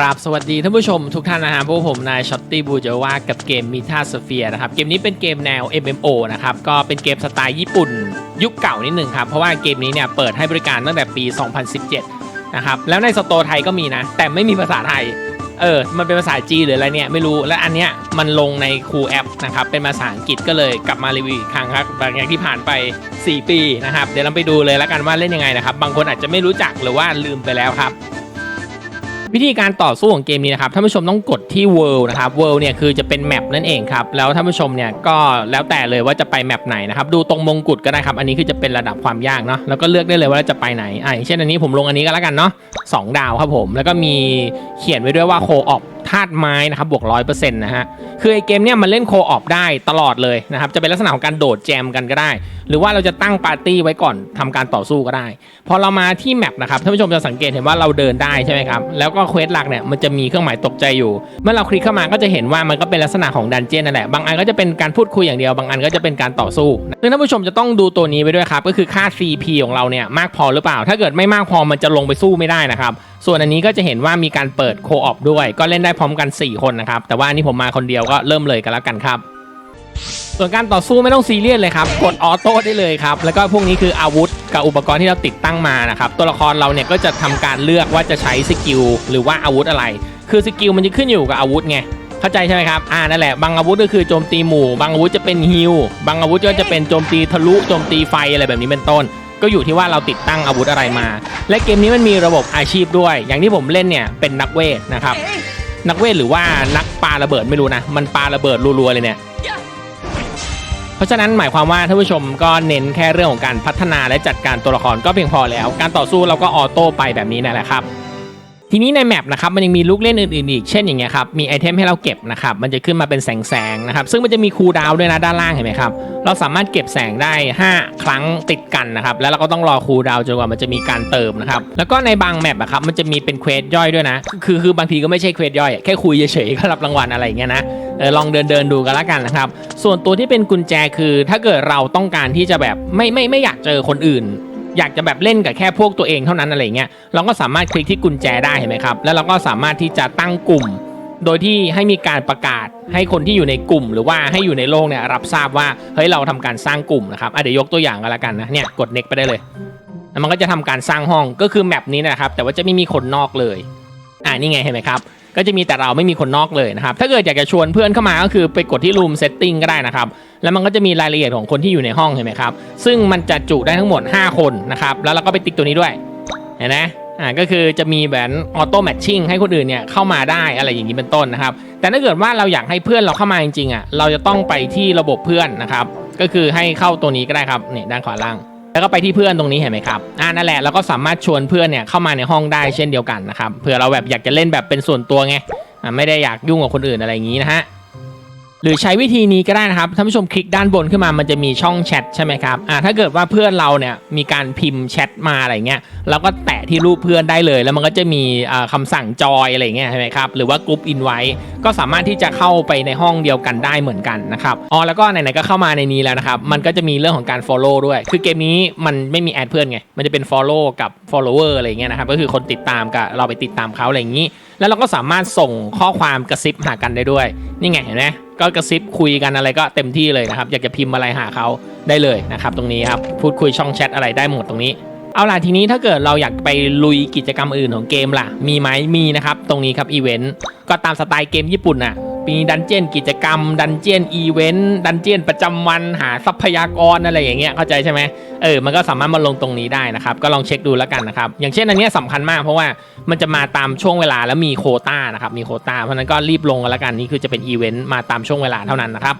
ราบสวัสดีท่านผู้ชมทุกท่านนะฮะพวกผมนายช็อตตี้บูเจว่ากับเกมมิท่าสเฟียนะครับ เกมนี้เป็นเกมแนว MMO นะครับ ก็เป็นเกมสไตล์ญี่ปุ่น ยุคเก่านิดหนึ่งครับ เพราะว่าเกมนี้เนี่ยเปิดให้บริการตั้งแต่ปี 2017 นะครับ แล้วในสโตร์ไทยก็มีนะ แต่ไม่มีภาษาไทย เออ มันเป็นภาษาจีนหรืออะไรเนี่ยไม่รู้ และอันเนี้ยมันลงในคูแอปนะครับ เป็นภาษาอังกฤษก็เลยกลับมารีวิวอีกครั้งครับหลังจากที่ผ่านไป 4 ปีนะครับ เดี๋ยวเราไปดูเลยแล้วกันว่าเล่นยังไงนะครับ บางคนอาจจะไม่รู้จักหรือว่าลืมไปแล้วครับ วิธีการต่อสู้ของเกมนี้นะครับท่านผู้ชมต้องกดที่ world นะครับ world เนี่ยคือจะเป็นแมปนั่นเองครับแล้วท่านผู้ชมเนี่ยก็แล้วแต่เลยว่าจะไปแมปไหนนะครับดูตรงมงกุฎก็ได้ครับอันนี้คือจะเป็นระดับความยากเนาะแล้วก็เลือกได้เลยว่าจะไปไหนอ่าอย่างเช่นอันนี้ผมลงอันนี้ก็แล้วกันเนาะสองดาวครับผมแล้วก็มีเขียนไว้ด้วยว่าโคออปธาตุไม้นะครับบวกร้อยเปอร์เซ็นต์นะฮะคือไอเกมเนี่ยมันเล่นโคออปได้ตลอดเลยนะครับจะเป็นลักษณะของการโดดแจมกันก็ได้ หรือว่าเราจะตั้งปาร์ตี้ไว้ก่อนทำการต่อสู้ก็ได้ พอเรามาที่แมปนะครับท่านผู้ชมจะสังเกตเห็นว่าเราเดินได้ใช่ไหมครับแล้วก็เควสหลักเนี่ยมันจะมีเครื่องหมายตกใจอยู่ เมื่อเราคลิกเข้ามาก็จะเห็นว่ามันก็เป็นลักษณะของดันเจี้ยนนั่นแหละบางอันก็จะเป็นการพูดคุยอย่างเดียวบางอันก็จะเป็นการต่อสู้ซึ่งท่านผู้ชมจะต้องดูตัวนี้ไปด้วยครับก็คือค่า CP ของเราเนี่ยมากพอหรือเปล่า ถ้าเกิดไม่มากพอมันจะลงไปสู้ไม่ได้นะครับ ส่วนอันนี้ก็จะเห็นว่ามีการเปิดโคออปด้วย ก็เล่นได้พร้อมกัน 4 คนนะครับ แต่ว่าอันนี้ผมมาคนเดียวก็เริ่มเลยกันแล้วกันครับ ส่วนการต่อสู้ไม่ต้องซีเรียสเลยครับ กดออโต้ได้เลยครับ แล้วก็พวกนี้คืออาวุธกับอุปกรณ์ที่เราติดตั้งมานะครับ ตัวละครเราเนี่ยก็จะทำการเลือกว่าจะใช้สกิลหรือว่าอาวุธอะไร คือสกิลมันจะขึ้นอยู่กับอาวุธไงเข้าใจใช่ไหมครับ อ่า นั่นแหละ บางอาวุธก็คือโจมตีหมู่ บางอาวุธจะเป็นฮิล บางอาวุธก็จะเป็นโจมตีทะลุ โจมตีไฟอะไรแบบนี้เป็นต้น ก็อยู่ที่ว่าเราติดตั้งอาวุธอะไรมา และเกมนี้มันมีระบบอาชีพด้วย อย่างที่ผมเล่นเนี่ยเป็นนักเวทนะครับ นักเวทหรือว่านักปาระเบิดไม่รู้นะ มันปาระเบิดรัวๆเลยเนี่ย เพราะฉะนั้นหมายความว่าท่านผู้ชมก็เน้นแค่เรื่องของการพัฒนาและจัดการตัวละครก็เพียงพอแล้ว การต่อสู้เราก็ออโต้ไปแบบนี้นั่นแหละครับ ทีนี้ในแมปนะครับมันยังมีลูกเล่นอื่นๆอีกเช่นอย่างเงี้ยครับมีไอเทมให้เราเก็บนะครับมันจะขึ้นมาเป็นแสงๆนะครับซึ่งมันจะมีคูลดาวด้วยนะด้านล่างเห็นไหมครับเราสามารถเก็บแสงได้ 5 ครั้งติดกันนะครับแล้วเราก็ต้องรอคูลดาวจนกว่ามันจะมีการเติมนะครับแล้วก็ในบางแมปอะครับมันจะมีเป็นเควสย่อยด้วยนะคือคือบางทีก็ไม่ใช่เควสย่อยแค่คุยเฉยๆก็รับรางวัลอะไรเงี้ยนะออลองเดินเดินดูกันละกันนะครับส่วนตัวที่เป็นกุญแจคือถ้าเกิดเราต้องการที่จะแบบไม่ไม่ไม่อยากเจอคนอื่น อยากจะแบบเล่นกับแค่พวกตัวเองเท่านั้นอะไรเงี้ยเราก็สามารถคลิกที่กุญแจได้เห็นไหมครับ แล้วเราก็สามารถที่จะตั้งกลุ่ม โดยที่ให้มีการประกาศให้คนที่อยู่ในกลุ่ม หรือว่าให้อยู่ในโลกเนี่ยรับทราบว่าเฮ้ยเราทำการสร้างกลุ่มนะครับเดี๋ยวยกตัวอย่างกันละกันนะเนี่ยกด next ไปได้เลยมันก็จะทำการสร้างห้องก็คือแมปนี้นะครับ แต่ว่าจะไม่มีคนนอกเลยอ่านี่ไงเห็นไหมครับก็จะมีแต่เราไม่มีคนนอกเลยนะครับ ถ้าเกิดอยากจะชวนเพื่อนเข้ามาก็คือไปกดที่ room setting ก็ได้นะครับ แล้วมันก็จะมีรายละเอียดของคนที่อยู่ในห้องเห็นไหมครับ ซึ่งมันจะจุได้ทั้งหมด 5 คนนะครับ แล้วเราก็ไปติ๊กตัวนี้ด้วย เห็นไหมอ่าก็คือจะมีแบบออโต้แมทชิ่งให้คนอื่นเนี่ยเข้ามาได้อะไรอย่างนี้เป็นต้นนะครับ แต่ถ้าเกิดว่าเราอยากให้เพื่อนเราเข้ามาจริงๆอะเราจะต้องไปที่ระบบเพื่อนนะครับ ก็คือให้เข้าตัวนี้ก็ได้ครับนี่ด้านขวาล่าง แล้วก็ไปที่เพื่อนตรงนี้เห็นไหมครับอ่านั่นแหละเราก็สามารถชวนเพื่อนเนี่ยเข้ามาในห้องได้เช่นเดียวกันนะครับเผื่อเราแบบอยากจะเล่นแบบเป็นส่วนตัวไงอ่าไม่ได้อยากยุ่งกับคนอื่นอะไรอย่างนี้นะฮะ หรือใช้วิธีนี้ก็ได้นะครับท่านผู้ชมคลิกด้านบนขึ้นมามันจะมีช่องแชทใช่ไหมครับอ่าถ้าเกิดว่าเพื่อนเราเนี่ยมีการพิมพ์แชทมาอะไรเงี้ยเราก็แตะที่รูปเพื่อนได้เลย แล้วมันก็จะมีอ่าคำสั่งจอยอะไรเงี้ยใช่ไหมครับหรือว่ากรุ๊ปอินไว้ก็สามารถที่จะเข้าไปในห้องเดียวกันได้เหมือนกันนะครับอ๋อแล้วก็ไหนๆก็เข้ามาในนี้แล้วนะครับมันก็จะมีเรื่องของการ follow ด้วย คือเกมนี้มันไม่มีแอดเพื่อนไงมันจะเป็น follow กับ follower อะไรเงี้ยนะครับก็คือคนติดตามกับเราไปติดตามเขาอะไรอย่างนี้ แล้วเราก็สามารถส่งข้อความกระซิบหากันได้ด้วยนี่ไงเห็นไหม ก็กระซิบคุยกันอะไรก็เต็มที่เลยนะครับ อยากจะพิมพ์อะไรหาเขาได้เลยนะครับ ตรงนี้ครับพูดคุยช่องแชทอะไรได้หมดตรงนี้เอาล่ะทีนี้ถ้าเกิดเราอยากไปลุยกิจกรรมอื่นของเกมล่ะ มีไหมมีนะครับ ตรงนี้ครับอีเวนต์ก็ตามสไตล์เกมญี่ปุ่นน่ะ มีดันเจียนกิจกรรม ดันเจียนอีเวนต์ ดันเจียนประจำวันหาทรัพยากรอะไรอย่างเงี้ยเข้าใจใช่ไหมเออมันก็สามารถมาลงตรงนี้ได้นะครับ ก็ลองเช็คดูแล้วกันนะครับ อย่างเช่นอันนี้ยสำคัญมากเพราะว่ามันจะมาตามช่วงเวลาแล้วมีโคต้านะครับมีโคต้าเพราะนั้นก็รีบลงกันแล้วกันนี่คือจะเป็นอีเวนต์มาตามช่วงเวลาเท่านั้นนะครับ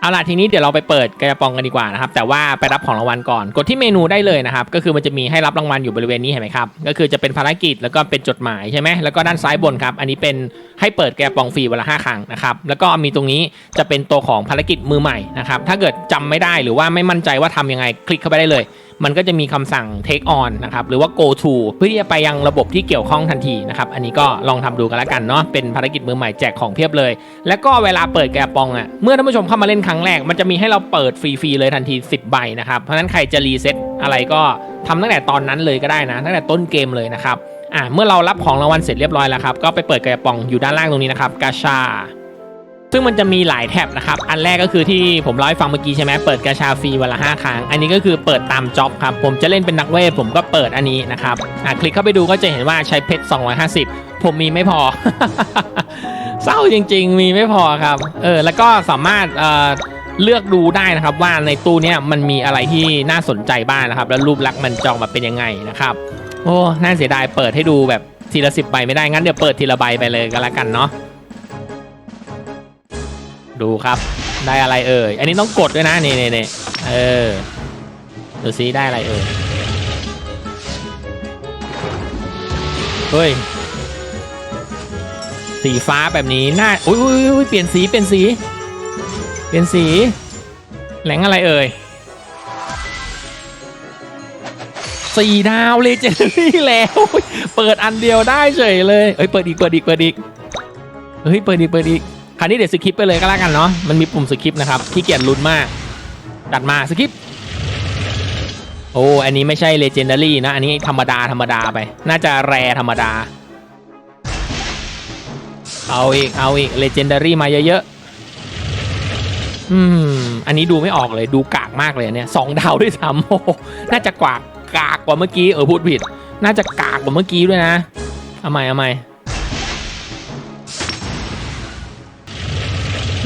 เอาล่ะทีนี้เดี๋ยวเราไปเปิดกระปองกันดีกว่านะครับแต่ว่าไปรับของรางวัลก่อนกดที่เมนูได้เลยนะครับก็คือมันจะมีให้รับรางวัลอยู่บริเวณนี้เห็นไหมครับก็คือจะเป็นภารกิจแล้วก็เป็นจดหมายใช่ไหมแล้วก็ด้านซ้ายบนครับอันนี้เป็นให้เปิดกระปองฟรีเวนลาห้าครั้งนะครับแล้วก็มีตรงนี้จะเป็นตัวของภารกิจมือใหม่นะครับถ้าเกิดจำไม่ได้หรือว่าไม่มั่นใจว่าทำยังไงคลิกเข้าไปได้เลย มันก็จะมีคำสั่ง take on นะครับหรือว่า go to เพื่อที่จะไปยังระบบที่เกี่ยวข้องทันทีนะครับอันนี้ก็ลองทำดูกันล้วกันเนาะเป็นภารกิจมือใหม่แจกของเพียบเลย แล้วก็เวลาเปิดแกะปองอะเมื่อท่านผู้ชมเข้ามาเล่นครั้งแรก มันจะมีให้เราเปิดฟรีๆเลยทันที 10 ใบนะครับเพราะฉะนั้นใครจะรีเซ็ตอะไรก็ทำตั้งแต่ตอนนั้นเลยก็ได้นะตั้งแต่ต้นเกมเลยนะครับอ่าเมื่อเรารับของรางวัลเสร็จเรียบร้อยแล้วครับก็ไปเปิดกระป๋องอยู่ด้านล่างตรงนี้นะครับกาชา ซึ่งมันจะมีหลายแท็บนะครับ อันแรกก็คือที่ผมเล่าให้ฟังเมื่อกี้ใช่ไหมเปิดกาชาฟรีวันละ5ครั้ง อันนี้ก็คือเปิดตามจ็อบครับ ผมจะเล่นเป็นนักเวทผมก็เปิดอันนี้นะครับ อะคลิกเข้าไปดูก็จะเห็นว่าใช้เพชร 250 ผมมีไม่พอ เศร้าจริง ๆ มีไม่พอครับ เออ แล้วก็สามารถเอ่อเลือกดูได้นะครับว่าในตู้เนี้ยมันมีอะไรที่น่าสนใจบ้างนะครับ แล้วรูปลักษณ์มันจองมาเป็นยังไงนะครับ โอ้ น่าเสียดายเปิดให้ดูแบบทีละสิบใบไม่ได้ งั้นเดี๋ยวเปิดทีละใบไปเลยก็แล้วกันเนาะ ดูครับ ได้อะไรเอ่ย อันนี้ต้องกดด้วยนะ นี่นี่นี่เออ ดูซิได้อะไรเอ่ย เฮ้ย สีฟ้าแบบนี้น่าอุ้ยอุ้ยอยเปลี่ยนสี เปลี่ยนสี เปลี่ยนสี แหลงอะไรเอ่ยสี่ดาวเลเจนดรี่แล้ว เปิดอันเดียวได้เฉยเลย เอ้ย เปิดอีก เปิดอีก เปิดอีก เฮ้ย เปิดอีก เปิดอีก คราวนี้เดี๋ยวสคิปไปเลยก็แล้วกันเนาะมันมีปุ่มสคิปนะครับขี้เกียจลุ้นมากดัดมาสคิปโอ้อันนี้ไม่ใช่เลเจนดารี่นะ อันนี้ธรรมดาธรรมดาไป น่าจะแรธรรมดา เอาอีก เอาอีกเลเจนดารี่มาเยอะๆ อืม อันนี้ดูไม่ออกเลยดูกากมากเลยเนี่ยสองดาวด้วยซ้ำโอ้น่าจะกว่ากากกว่าเมื่อกี้เออพูดผิด น่าจะกากกว่าเมื่อกี้ด้วยนะเอาใหม่เอาใหม่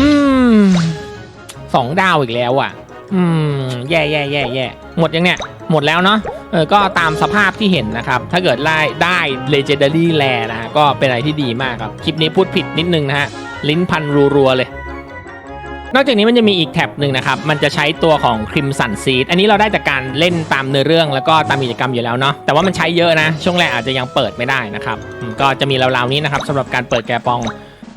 อืมสองดาวอีกแล้วอะ อืม แย่แย่แย่แย่หมดยังเนี่ย หมดแล้วเนาะเออก็ตามสภาพที่เห็นนะครับ ถ้าเกิดได้ได้ Legendary r a นะฮะก็เป็นอะไรที่ดีมากครับ คลิปนี้พูดผิดนิดนึงนะฮะ ลิ้นพันรัวๆเลยนอกจากนี้มันจะมีอีกแท็บหนึ่งนะครับ มันจะใช้ตัวของ Crimson Seed อันนี้เราได้จากการเล่นตามเนื้อเรื่องแล้วก็ตามกิจกรรมอยู่แล้วเนาะ แต่ว่ามันใช้เยอะนะ ช่วงแรกอาจจะยังเปิดไม่ได้นะครับ ก็จะมีราวๆนี้นะครับสำหรับการเปิดแกปอง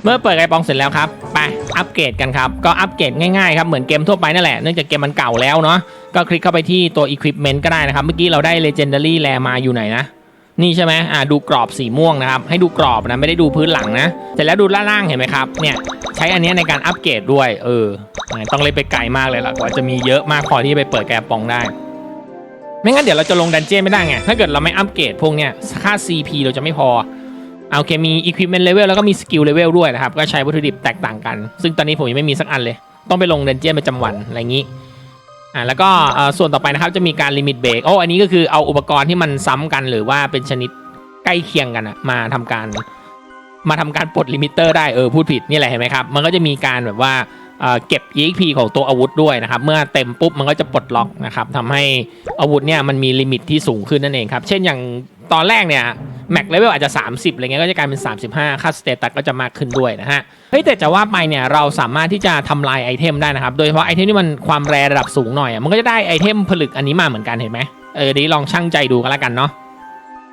เมื่อเปิดไกปองเสร็จแล้วครับไปอัปเกรดกันครับก็อัปเกรดง่ายๆครับเหมือนเกมทั่วไปนั่นแหละเนื่องจากเกมมันเก่าแล้วเนาะก็คลิกเข้าไปที่ตัว Equipment ก็ได้นะครับ เมื่อกี้เราได้ Legendary r a มาอยู่ไหนนะนี่ใช่ไหมอ่าดูกรอบสีม่วงนะครับ ให้ดูกรอบนะ ไม่ได้ดูพื้นหลังนะ เสร็จแล้วดูด้านล่างเห็นไหมครับ เนี่ย ใช้อันนี้ในการอัปเกรดด้วย เออ ต้องเล่นไปไกลมากเลยล่ะ กว่าจะมีเยอะมากพอที่จะไปเปิดแกปองได้ ไม่งั้นเดี๋ยวเราจะลงดันเจี้ยนไม่ได้ไง ถ้าเกิดเราไม่อัปเกรดพวกเนี้ย ค่า CP เราจะไม่พอ โอเคมี equipment level แล้วก็มี skill level ด้วยนะครับ ก็ใช้วัตถุดิบแตกต่างกัน ซึ่งตอนนี้ผมยังไม่มีสักอันเลย ต้องไปลงเดนเจียนประจำวันอะไรอย่างนี้อ่าแล้วก็ส่วนต่อไปนะครับจะมีการลิมิตเบรกโอ้อันนี้ก็คือเอาอุปกรณ์ที่มันซ้ำกันหรือว่าเป็นชนิดใกล้เคียงกันอะมาทำการ มาทำการปลดลิมิเตอร์ได้เออพูดผิดนี่แหละเห็นไหมครับ มันก็จะมีการแบบว่าเอ่อเก็บ EXP ของตัวอาวุธด้วยนะครับ เมื่อเต็มปุ๊บมันก็จะปลดล็อกนะครับทำให้อาวุธเนี่ยมันมีลิมิตที่สูงขึ้นนั่นเองครับ เช่นอย่าง ตอนแรกเนี่ยแม็กเลเวลอาจจะ 30อะไรเงี้ยก็จะกลายเป็น 35 ค่าสเตตัสก็จะมากขึ้นด้วยนะฮะ เฮ้ยแต่จะว่าไปเนี่ยเราสามารถที่จะทำลายไอเทมได้นะครับ โดยเฉพาะไอเทมที่มันความแรระดับสูงหน่อย มันก็จะได้ไอเทมผลึกอันนี้มาเหมือนกันเห็นไหมเออเดียวลองช่างใจดูกันแล้วกันเนาะ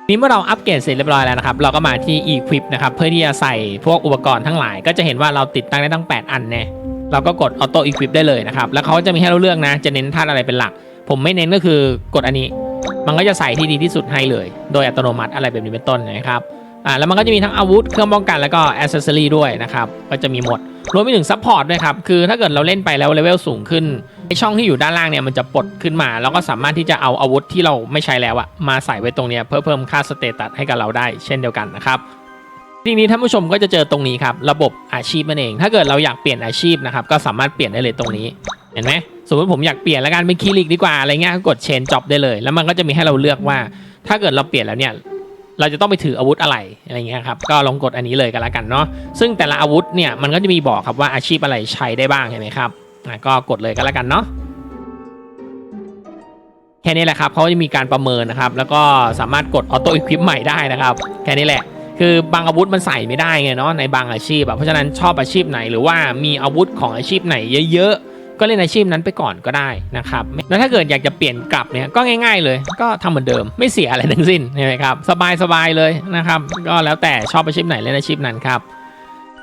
นี่เมื่อเราอัปเกรดเสร็จเรียบร้อยแล้วนะครับ เราก็มาที่ Equip นะครับ เพื่อที่จะใส่พวกอุปกรณ์ทั้งหลาย ก็จะเห็นว่าเราติดตั้งได้ตั้ง 8 อันแน่เราก็กด Auto Equip ได้เลยนะครับ แล้วเขาจะมีให้เราเลือกนะ จะเน้นธาตุอะไรเป็นหลัก ผมไม่เน้นก็คือกดอันนี้ มันก็จะใส่ที่ดีที่สุดให้เลย โดยอัตโนมัติอะไรแบบนี้เป็นต้นนะครับอ่าแล้วมันก็จะมีทั้งอาวุธเครื่องป้องกันแล้วก็อ c เซสซอรีด้วยนะครับก็จะมีหมดรวมไปถึงซัพพอร์ตด้วยครับคือถ้าเกิดเราเล่นไปแล้วเลเวลสูงขึ้นไอช่องที่อยู่ด้านล่างเนี่ยมันจะปลดขึ้นมา แล้วก็สามารถที่จะเอาอาวุธที่เราไม่ใช้แล้วอะมาใส่ไว้ตรงเนี้ยเพื่อเพิ่มค่าสเตตัสให้กับเราได้ เช่นเดียวกันนะครับ ทีนี้ท่านผู้ชมก็จะเจอตรงนี้ครับระบบอาชีพนั่นเอง ถ้าเกิดเราอยากเปลี่ยนอาชีพนะครับก็สามารถเปลี่ยนได้เลยตรงนี้เห็นไหมสมมติผมอยากเปลี่ยนแล้วกันเป็นคลินิกดีกว่าอะไรเงี้ยก็กดเชนจ็อบได้เลย แล้วมันก็จะมีให้เราเลือกว่า ถ้าเกิดเราเปลี่ยนแล้วเนี่ยเราจะต้องไปถืออาวุธอะไรอะไรเงี้ยครับก็ลองกดอันนี้เลยกันแล้วกันเนาะซึ่งแต่ละอาวุธเนี่ยมันก็จะมีบอกครับว่าอาชีพอะไรใช้ได้บ้างเห็นไหมครับก็กดเลยกันแล้วกันเนาะแค่นี้แหละครับเขาจะมีการประเมินนะครับ แล้วก็สามารถกดออโต้อีควิปใหม่ได้นะครับ แค่นี้แหละ คือบางอาวุธมันใส่ไม่ได้ไงเนาะในบางอาชีพอะเพราะฉะนั้นชอบอาชีพไหนหรือว่ามีอาวุธของอาชีพไหนเยอะๆ ก็เล่นอาชีพนั้นไปก่อนก็ได้นะครับแล้วถ้าเกิดอยากจะเปลี่ยนกลับเนี่ยก็ง่าย ๆ เลย ก็ทำเหมือนเดิมไม่เสียอะไรทั้งสิ้นใช่ไหมครับสบายๆเลยนะครับก็แล้วแต่ชอบอาชีพไหนเล่นอาชีพนั้นครับ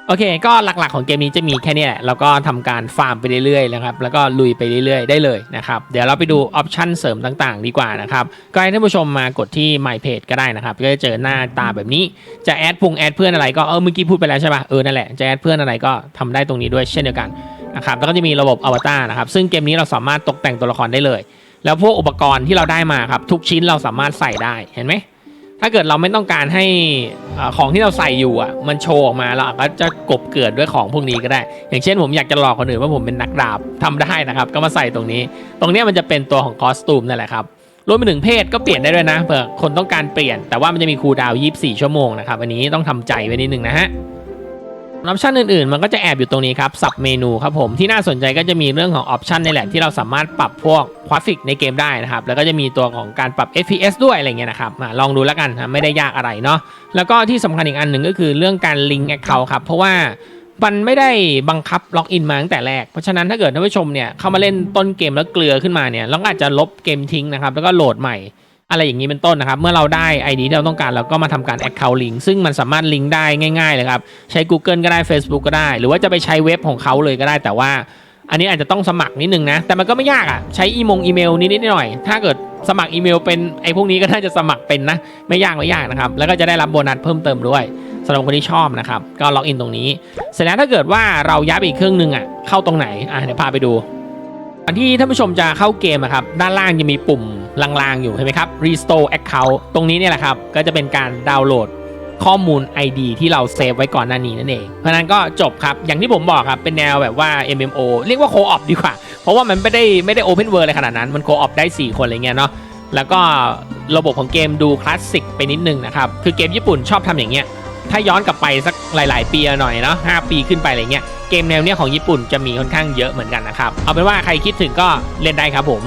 โอเค ก็หลักๆของเกมนี้จะมีแค่นี้แหละแล้วก็ทำการฟาร์มไปเรื่อยๆนะครับแล้วก็ลุยไปเรื่อยๆ ได้เลยนะครับ เดี๋ยวเราไปดูออปชันเสริมต่างๆ ดีกว่านะครับก็ให้ท่านผู้ชมมากดที่ My Page ก็ได้นะครับ ก็จะเจอหน้าตาแบบนี้จะแอดพุงแอดเพื่อนอะไรก็เออเมื่อกี้พูดไปแล้วใช่ป่ะเออนั่นแหละจะแอดเพื่อนอะไรก็ทำได้ตรงนี้ด้วยเช่นเดียวกันนะครับแล้วก็จะมีระบบอวตารนะครับซึ่งเกมนี้เราสามารถตกแต่งตัวละครได้เลย แล้วพวกอุปกรณ์ที่เราได้มาครับทุกชิ้นเราสามารถใส่ได้เห็นไหม ถ้าเกิดเราไม่ต้องการให้ของที่เราใส่อยู่อะมันโชว์ออกมาเราก็จะกบเกิดด้วยของพวกนี้ก็ได้ อย่างเช่นผมอยากจะหลอกคนอื่นว่าผมเป็นนักดาบทำได้นะครับ ก็มาใส่ตรงนี้ ตรงนี้มันจะเป็นตัวของคอสตูมนั่นแหละครับรวมไปถึงเพศก็เปลี่ยนได้ด้วยนะเผื่อคนต้องการเปลี่ยน แต่ว่ามันจะมีคูลดาวน์24 ชั่วโมงนะครับอันนี้ต้องทำใจไว้นิดนึงนะฮะ ออปชันอื่นๆ มันก็จะแอบอยู่ตรงนี้ครับสับเมนูครับผมที่น่าสนใจก็จะมีเรื่องของออปชันนี่แหละที่เราสามารถปรับพวกกราฟิกในเกมได้นะครับแล้วก็จะมีตัวของการปรับ FPS ด้วยอะไรเงี้ยนะครับมาลองดูแล้วกันนะไม่ได้ยากอะไรเนาะแล้วก็ที่สำคัญอีกอันหนึ่งก็คือเรื่องการลิงก์แอคเคาท์ครับเพราะว่ามันไม่ได้บังคับล็อกอินมาตั้งแต่แรก เพราะฉะนั้นถ้าเกิดท่านผู้ชมเนี่ยเข้ามาเล่นต้นเกมแล้วเกลือขึ้นมาเนี่ยเราก็อาจจะลบเกมทิ้งนะครับแล้วก็โหลดใหม่ อะไรอย่างนี้เป็นต้นนะครับ เมื่อเราได้ ID ที่เราต้องการเราก็มาทำการ Account Link ซึ่งมันสามารถลิงก์ได้ง่ายๆเลยครับ ใช้ Google ก็ได้ Facebook ก็ได้ หรือว่าจะไปใช้เว็บของเขาเลยก็ได้ แต่ว่า อันนี้อาจจะต้องสมัครนิดนึงนะ แต่มันก็ไม่ยากอะ ใช้อีมงอีเมลนิดๆหน่อยถ้าเกิดสมัครอีเมลเป็นไอ้พวกนี้ก็น่าจะสมัครเป็นนะ ไม่ยากไม่ยากนะครับ แล้วก็จะได้รับโบนัสเพิ่มเติมด้วยสำหรับคนที่ชอบนะครับ ก็ล็อกอินตรงนี้ เสร็จแล้วถ้าเกิดว่าเราย้ายไปอีกเครื่องนึงอะเข้าตรงไหนอะเดี๋ยวพาไปดูก่อนที่ท่านผู้ชมจะเข้าเกมอะครับด้านล่างจะมีปุ่ม ลางๆ อยู่เห็นไหมครับ restore account ตรงนี้เนี่ยแหละครับ ก็จะเป็นการดาวน์โหลดข้อมูล ID ที่เราเซฟไว้ก่อนหน้านี้นั่นเอง เพราะนั้นก็จบครับ อย่างที่ผมบอกครับ เป็นแนวแบบว่า MMO เรียกว่า co-op ดีกว่า เพราะว่ามันไม่ได้ไม่ได้ open world เลยขนาดนั้น มัน co-op ได้ 4 คนอะไรเงี้ยเนาะ แล้วก็ระบบของเกมดูคลาสสิกไปนิดนึงนะครับ คือเกมญี่ปุ่นชอบทำอย่างเงี้ย ถ้าย้อนกลับไปสักหลาย ๆ ปีหน่อยเนาะ5ปีขึ้นไปอะไรเงี้ย เกมแนวเนี้ยของญี่ปุ่นจะมีค่อนข้างเยอะเหมือนกันนะครับ เอาเป็นว่าใครคิดถึงก็เล่นได้ครับผม